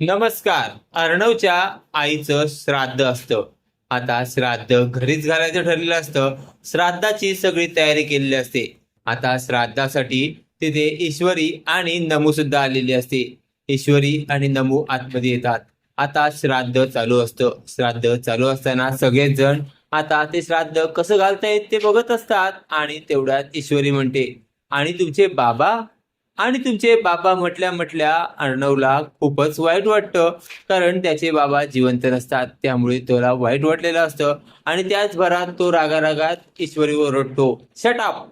नमस्कार. अर्णवच्या आईचं श्राद्ध असतं. आता श्राद्ध घरीच घालायचं ठरलेलं असतं. श्राद्धाची सगळी तयारी केलेली असते. आता श्राद्धासाठी तिथे ईश्वरी आणि नमू सुद्धा आलेली असते. ईश्वरी आणि नमू आतमध्ये येतात. आता श्राद्ध चालू असतं. श्राद्ध चालू असताना सगळेच जण आता ते श्राद्ध कसं घालता येत ते बघत असतात आणि तेवढ्यात ईश्वरी म्हणते आणि तुमचे बाबा आणि तुमचे बाबा म्हटल्या म्हटल्या अर्णवला खूपच वाईट वाटतं. कारण त्याचे बाबा जिवंत नसतात त्यामुळे त्याला वाईट वाटलेलं असतं. आणि त्याच भरात तो रागारागात ईश्वरी ओरडतो. शटाप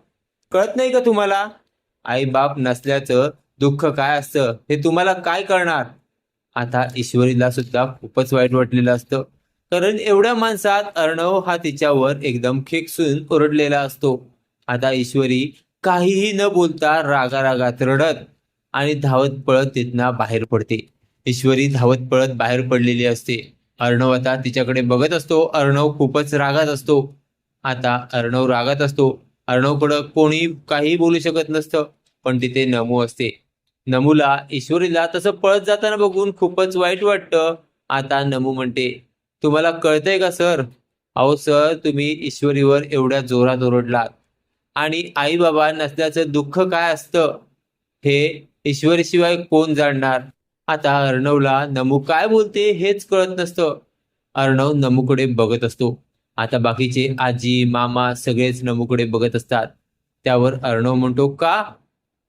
कळत नाही का तुम्हाला? आई बाप नसल्याचं दुःख काय असतं? हे तुम्हाला काय करणार? आता ईश्वरीला सुद्धा खूपच वाईट वाटलेलं असतं. कारण एवढ्या माणसात अर्णव हा तिच्यावर एकदम खेकसून ओरडलेला असतो. आता ईश्वरी काहीही न बोलता रागारागात रडत आणि धावत पळत तिथनं बाहेर पडते. ईश्वरी धावत पळत बाहेर पडलेली असते. अर्णव आता तिच्याकडे बघत असतो. अर्णव खूपच रागात असतो. आता अर्णव रागात असतो. अर्णवकडं कोणी काही बोलू शकत नसतं पण तिथे नमू असते. नमूला ईश्वरीला तसं पळत जाताना बघून खूपच वाईट वाटतं. आता नमू म्हणते तुम्हाला कळतंय का सर? अहो सर तुम्ही ईश्वरीवर एवढ्या जोरात ओरडलात. आणि आई बाबा नसल्याचं दुःख काय असतं? हे ईश्वरीशिवाय कोण जाणणार? आता अर्णवला नमू काय बोलते हेच कळत नसतं. अर्णव नमूकडे बघत असतो. आता बाकीचे आजी मामा सगळेच नमूकडे बघत असतात. त्यावर अर्णव म्हणतो का?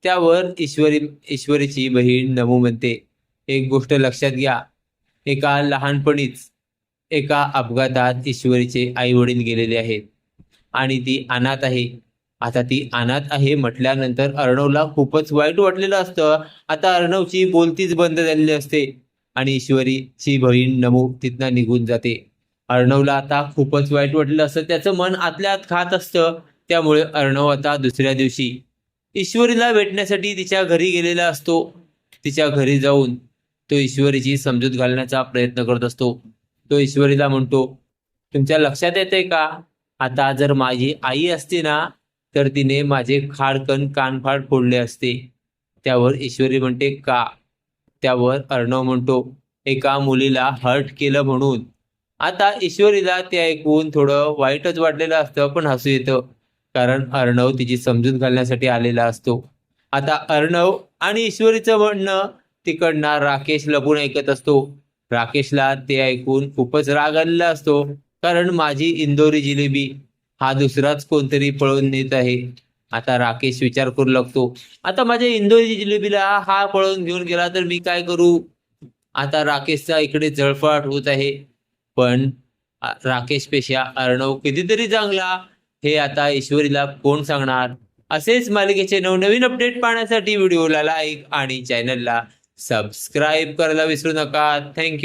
त्यावर ईश्वरी ईश्वरीची बहीण नमू म्हणते. एक गोष्ट लक्षात घ्या. एका लहानपणीच एका अपघातात ईश्वरीचे आई वडील गेलेले आहेत. आणि ती अनाथ आहे. आता ती अनाथ आहे म्हटल्यानंतर अर्णवला खूपच वाईट वाटलेलं असतं. आता अर्णवची बोलतीच बंद झालेली असते. आणि ईश्वरीची बहीण नमू तिथनं निघून जाते. अर्णवला आता खूपच वाईट वाटलेलं असतं. त्याचं मन आतल्या आत खात असतं. त्यामुळे अर्णव आता दुसऱ्या दिवशी ईश्वरीला भेटण्यासाठी तिच्या घरी गेलेला असतो. तिच्या घरी जाऊन तो ईश्वरीची समजूत घालण्याचा प्रयत्न करत असतो. तो ईश्वरीला म्हणतो तुमच्या लक्षात येते का? आता जर माझी आई असती ना तर तिने माझे खाडकन कानफाड फोडले असते. त्यावर ईश्वरी म्हणते का? त्यावर अर्णव म्हणतो एका मुलीला हर्ट केलं म्हणून. आता ईश्वरीला ते ऐकून थोडं वाईटच वाटलेलं असतं पण हसू येतं कारण अर्णव तिची समजूत घालण्यासाठी आलेला असतो. आता अर्णव आणि ईश्वरीचं म्हणणं तिकडनं राकेश लपून ऐकत असतो. राकेशला ते ऐकून खूपच राग आलेला असतो कारण माझी इंदोरी जिलेबी हा दुसराच कोणतरी पळून नेत आहे. आता राकेश विचार करू लागतो. आता माझ्या इंदोरी जिलेबीला हा पळून घेऊन गेला तर मी काय करू? आता राकेशचा इकडे जळफळाट होत आहे. पण राकेश पेशा अर्णव कितीतरी चांगला. हे आता ईश्वरीला कोण सांगणार? असेच मालिकेचे नवनवीन अपडेट पाहण्यासाठी व्हिडिओला लाईक आणि चॅनलला सबस्क्राईब करायला विसरू नका. थँक्यू.